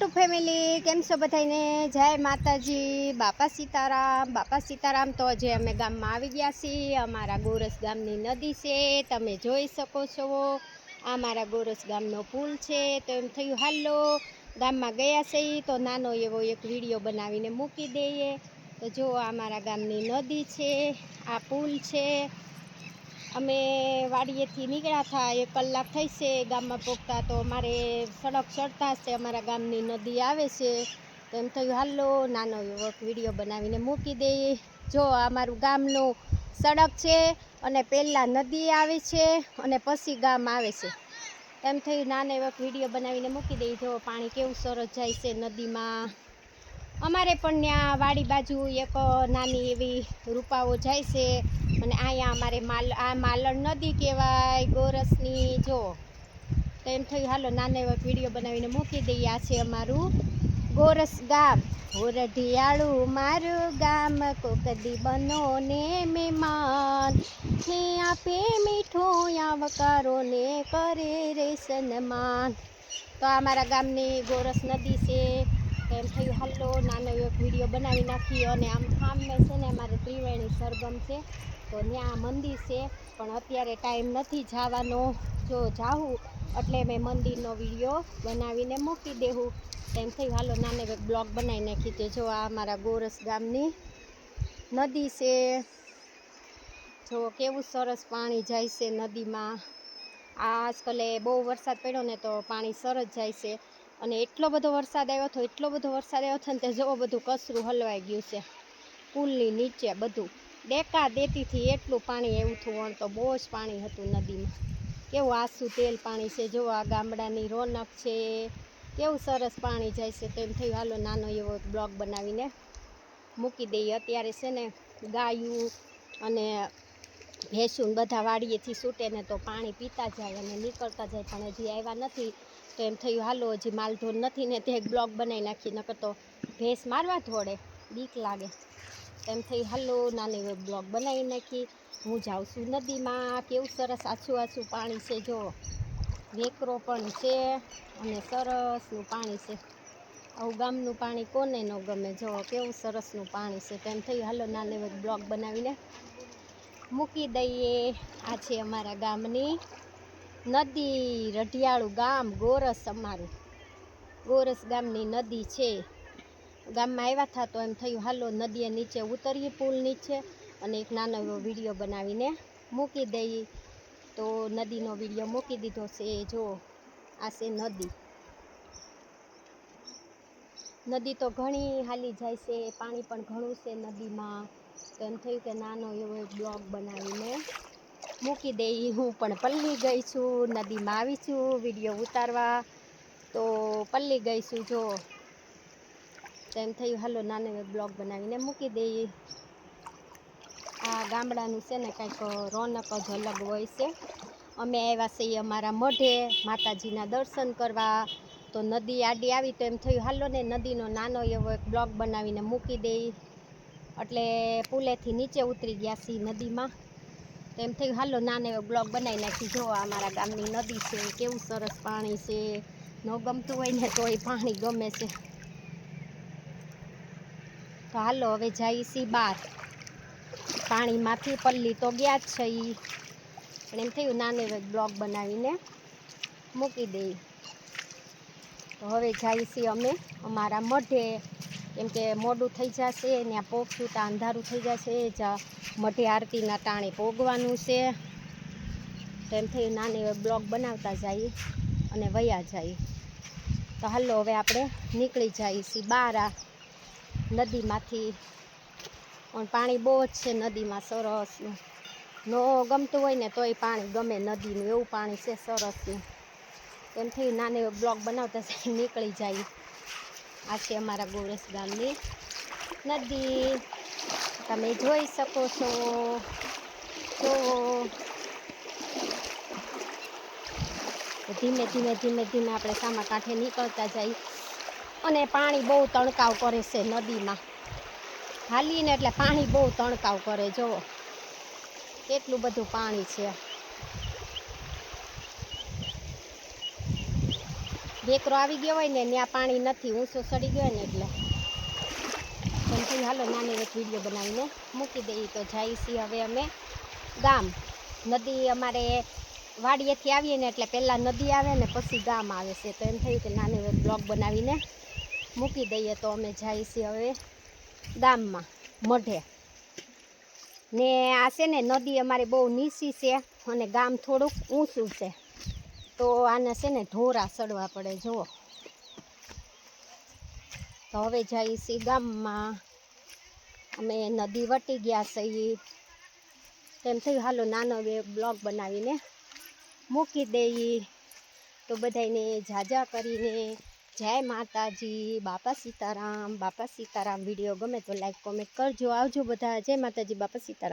YouTube family કેમ છો બધાને જય માતાજી. બાપા સીતારામ. બાપા સીતારામ તો જે અમે ગામમાં આવી ગયા છીએ. અમારા ગોરસ ગામની નદી છે. તમે જોઈ શકો છો. આ મારા ગોરસ ગામનો પુલ છે. તો એમ થયું, હાલો, ગામમાં ગયા છે તો નાનો એવો એક વીડિયો બનાવીને મૂકી દઈએ. તો જો, આ મારા ગામની નદી છે. આ પુલ છે. અમે વાડીએથી નીકળ્યા હતા એક કલાક થઈ છે ગામમાં પહોંચતા તો અમારે સડક ચડતા છે, અમારા ગામની નદી આવે છે. તો એમ થયું, હાલો, નાનો એવો વીડિયો બનાવીને મૂકી દઈએ. જો અમારું ગામનું સડક છે અને પહેલાં નદી આવે છે અને પછી ગામ આવે છે. એમ થયું, નાનો એવો વીડિયો બનાવીને મૂકી દઈએ. જો, પાણી કેવું સરસ જાય છે નદીમાં. અમારે પણ ત્યાં વાડી બાજુ એક નાની એવી રૂપાઓ જાય છે. અને અહીંયા અમારે માલ, આ માલણ નદી કહેવાય, ગોરસની, જો. તો એમ થયું, હાલો, નાના એવો વીડિયો બનાવીને મૂકી દઈએ. આ છે અમારું ગોરસ ગામ. હોરઢિયાળું મારું ગામ કોકદી બનો ને મહેમાન ને આપે મીઠું આવકારો ને કરે રે સન્માન. તો આ મારા ગામની ગોરસ નદી છે. નાનો એક વીડિયો બનાવી નાખીએ અને આમ સામે છે ને અમારે ત્રિવેણી સરગમ છે, તો ત્યાં મંદિર છે, પણ અત્યારે ટાઈમ નથી જવાનો. જો જાઉં, એટલે મેં મંદિરનો વીડિયો બનાવીને મૂકી દેવું એમ થઈ હાલો નાને એક બ્લોગ બનાવી નાખી તે જો આ મારા ગોરસ ગામની નદી છે. જો કેવું સરસ પાણી જાય છે નદીમાં. આ આજકાલે બહુ વરસાદ પડ્યો ને તો પાણી સરસ જાય છે. અને એટલો બધો વરસાદ આવ્યો હતો એટલો બધો વરસાદ આવ્યો હતો ને તે જવો બધું કચરું હલવાઈ ગયું છે. પુલની નીચે બધું ડેકા દેતીથી એટલું પાણી એવું થયું તો બહુ જ પાણી હતું નદીમાં. કેવું આસુ તેલ પાણી છે, જો આ ગામડાની રોનક છે, કેવું સરસ પાણી જાય છે, તો એમ થયું હાલો નાનો એવો બ્લોગ બનાવીને મૂકી દઈએ. અત્યારે છે ને ગાયું અને ભેંસું બધા વાડીએથી છૂટે ને તો પાણી પીતા જાય અને નીકળતા જાય, પણ હજી આવ્યા નથી. તો એમ થયું, હાલો, હજી માલઢોર નથી ને તે એક બ્લોગ બનાવી નાખી નકર તો ભેંસ મારવા થોડે બીક લાગે. એમ થઈ, હાલો, નાની બ્લોક બનાવી નાખી. હું જાઉં છું નદીમાં, કેવું સરસ આછું આછું પાણી છે, જો. વેકરો પણ છે અને સરસનું પાણી છે. આવું ગામનું પાણી કોને ન ગમે, જો, કેવું સરસનું પાણી છે. તેમ થઈ, હાલો, નાની બ્લોક બનાવીને મૂકી દઈએ. આ છે અમારા ગામની નદી, રઢિયાળું ગામ, ગોરસ અમારું. ગોરસ ગામની નદી છે. ગામમાં આવ્યા હતા તો એમ થયું, હાલો, નદીએ નીચે ઉતરીએ, પુલ નીચે. અને એક નાનો એવો વીડિયો બનાવીને મૂકી દઈએ. તો નદીનો વીડિયો મૂકી દીધો છે, જો, આ છે નદી. નદી તો ઘણી હાલી જાય છે, પાણી પણ ઘણું છે નદીમાં. તો એમ થયું કે નાનો એવો એક બ્લોગ બનાવીને મૂકી દઈ હું પણ પલ્લી ગઈ છું, નદીમાં આવી છું, વીડિયો ઉતારવા. તો પલ્લી ગઈ છું, જો. તો એમ થયું, હાલો, નાનો એક બ્લોગ બનાવીને મૂકી દઈએ આ ગામડાનું છે ને, કંઈક રોનક જ અલગ હોય છે. અમે આવ્યા છીએ અમારા મઢે, માતાજીના દર્શન કરવા. તો નદી આડી આવી તો એમ થયું, હાલો ને, નદીનો નાનો એવો એક બ્લોગ બનાવીને મૂકી દઈ. એટલે પુલેથી નીચે ઉતરી ગયા છીએ નદીમાં. તો એમ થયું, હાલો, નાને એવો બ્લોગ બનાવી નાખી. જો અમારા ગામની નદી છે, કેવું સરસ પાણી છે. ન ગમતું હોય ને તોય પાણી ગમે છે. તો હાલો, હવે જઈ સી બહાર. પાણીમાંથી પલ્લી તો ગયા જ છે ઈ. પણ એમ થયું, નાને એવો બ્લોગ બનાવીને મૂકી દઈ તો હવે જઈશી અમે, અમારા મઢે. કેમ કે મોડું થઈ જશે ત્યાં પોગશું ત્યાં અંધારું થઈ જશે, જ મઢી આરતીના ટાણે પોગવાનું છે. તો એમ થયું નાની બ્લોગ બનાવતા જઈએ અને વયા જઈએ. તો હાલો હવે આપણે નીકળી જઈએ છીએ બહાર નદીમાંથી. પણ પાણી બહુ જ છે નદીમાં સરસનું ન. ગમતું હોય ને તોય પાણી ગમે નદીનું, એવું પાણી છે સરસનું. એમ થઈ નાની બ્લોગ બનાવતા નીકળી જાય આ છે અમારા ગોરસ ગામની નદી. તમે જોઈ શકો છો. તો ધીમે ધીમે ધીમે ધીમે આપણે સામા કાંઠે નીકળતા જઈ અને પાણી બહુ તણકાવ કરે છે નદીમાં. હાલીને એટલે પાણી બહુ તણકાવ કરે, જુઓ. કેટલું બધું પાણી છે. વેકરો આવી ગયો હોય ને, ત્યાં પાણી નથી, ઊંચો સડી ગયો ને એટલે. સમજી હાલો નાની એક વીડિયો બનાવીને મૂકી દઈએ. તો જાય છીએ હવે અમે ગામ. નદી અમારે વાડીએથી આવીએ ને એટલે પહેલાં નદી આવે ને પછી ગામ આવે છે. તો એમ થયું કે નાની બ્લોગ બનાવીને મૂકી દઈએ. તો અમે જાય છીએ હવે ગામમાં, મઢે. ને આ છે ને, નદી અમારે બહુ નીચી છે અને ગામ થોડુંક ઊંચું છે. તો આને છે ને ઢોરા સડવા પડે, જુઓ. તો હવે જઈએ છીએ ગામમાં. અમે નદી વટી ગયા છીએ તેમ થયું? હાલો નાનો બે બ્લોગ બનાવીને મૂકી દઈએ તો બધાને જાજા કરીને જય માતાજી, બાપા સીતારામ બાપા સીતારામ વીડિયો ગમે તો લાઈક કોમેન્ટ કરજો. આવજો બધા. જય માતાજી, બાપા સીતારામ.